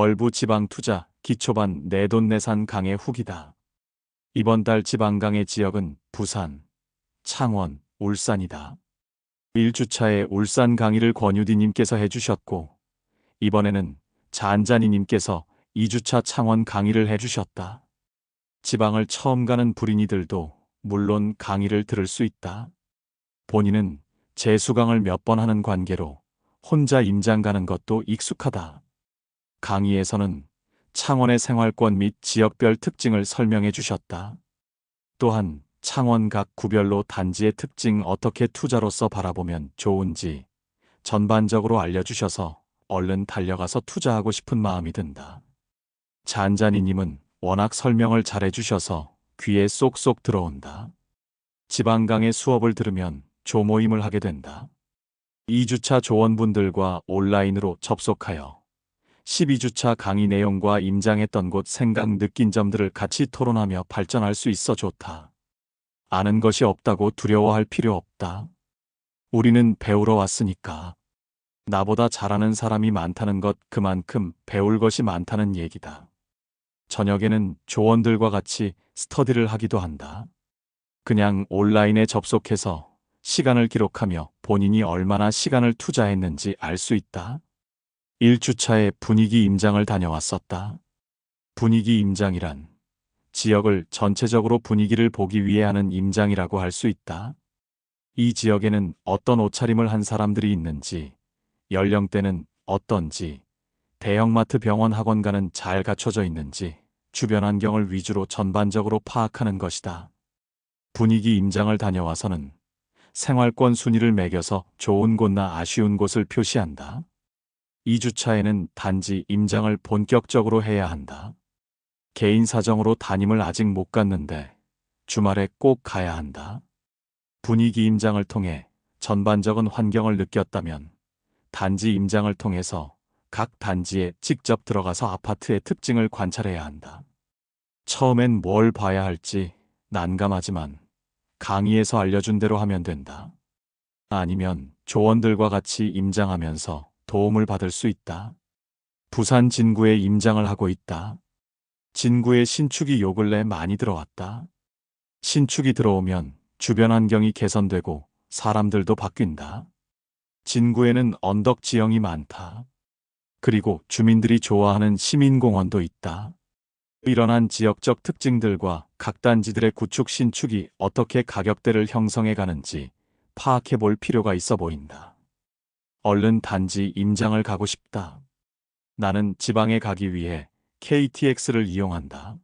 월부 지방투자 기초반 내돈내산 강의 후기다. 이번 달 지방강의 지역은 부산, 창원, 울산이다. 1주차에 울산 강의를 권유디님께서 해주셨고, 이번에는 잔잔이님께서 2주차 창원 강의를 해주셨다. 지방을 처음 가는 불인이들도 물론 강의를 들을 수 있다. 본인은 재수강을 몇 번 하는 관계로 혼자 임장 가는 것도 익숙하다. 강의에서는 창원의 생활권 및 지역별 특징을 설명해 주셨다. 또한 창원 각 구별로 단지의 특징 어떻게 투자로서 바라보면 좋은지 전반적으로 알려주셔서 얼른 달려가서 투자하고 싶은 마음이 든다. 잔잔이님은 워낙 설명을 잘해주셔서 귀에 쏙쏙 들어온다. 지방강의 수업을 들으면 조모임을 하게 된다. 2주차 조원분들과 온라인으로 접속하여 12주차 강의 내용과 임장했던 곳 생각 느낀 점들을 같이 토론하며 발전할 수 있어 좋다. 아는 것이 없다고 두려워할 필요 없다. 우리는 배우러 왔으니까. 나보다 잘하는 사람이 많다는 것 그만큼 배울 것이 많다는 얘기다. 저녁에는 조원들과 같이 스터디를 하기도 한다. 그냥 온라인에 접속해서 시간을 기록하며 본인이 얼마나 시간을 투자했는지 알 수 있다. 1주차에 분위기 임장을 다녀왔었다. 분위기 임장이란 지역을 전체적으로 분위기를 보기 위해 하는 임장이라고 할 수 있다. 이 지역에는 어떤 옷차림을 한 사람들이 있는지, 연령대는 어떤지, 대형마트 병원 학원가는 잘 갖춰져 있는지, 주변 환경을 위주로 전반적으로 파악하는 것이다. 분위기 임장을 다녀와서는 생활권 순위를 매겨서 좋은 곳나 아쉬운 곳을 표시한다. 2주차에는 단지 임장을 본격적으로 해야 한다. 개인 사정으로 담임을 아직 못 갔는데 주말에 꼭 가야 한다. 분위기 임장을 통해 전반적인 환경을 느꼈다면 단지 임장을 통해서 각 단지에 직접 들어가서 아파트의 특징을 관찰해야 한다. 처음엔 뭘 봐야 할지 난감하지만 강의에서 알려준 대로 하면 된다. 아니면 조원들과 같이 임장하면서 도움을 받을 수 있다. 부산 진구에 임장을 하고 있다. 진구에 신축이 요 근래 많이 들어왔다. 신축이 들어오면 주변 환경이 개선되고 사람들도 바뀐다. 진구에는 언덕 지형이 많다. 그리고 주민들이 좋아하는 시민공원도 있다. 일어난 지역적 특징들과 각 단지들의 구축 신축이 어떻게 가격대를 형성해 가는지 파악해 볼 필요가 있어 보인다. 얼른 단지 임장을 가고 싶다. 나는 지방에 가기 위해 KTX를 이용한다.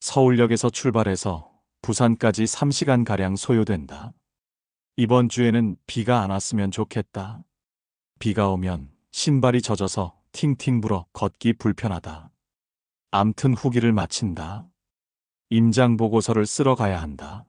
서울역에서 출발해서 부산까지 3시간가량 소요된다. 이번 주에는 비가 안 왔으면 좋겠다. 비가 오면 신발이 젖어서 팅팅 불어 걷기 불편하다. 암튼 후기를 마친다. 임장 보고서를 쓰러 가야 한다.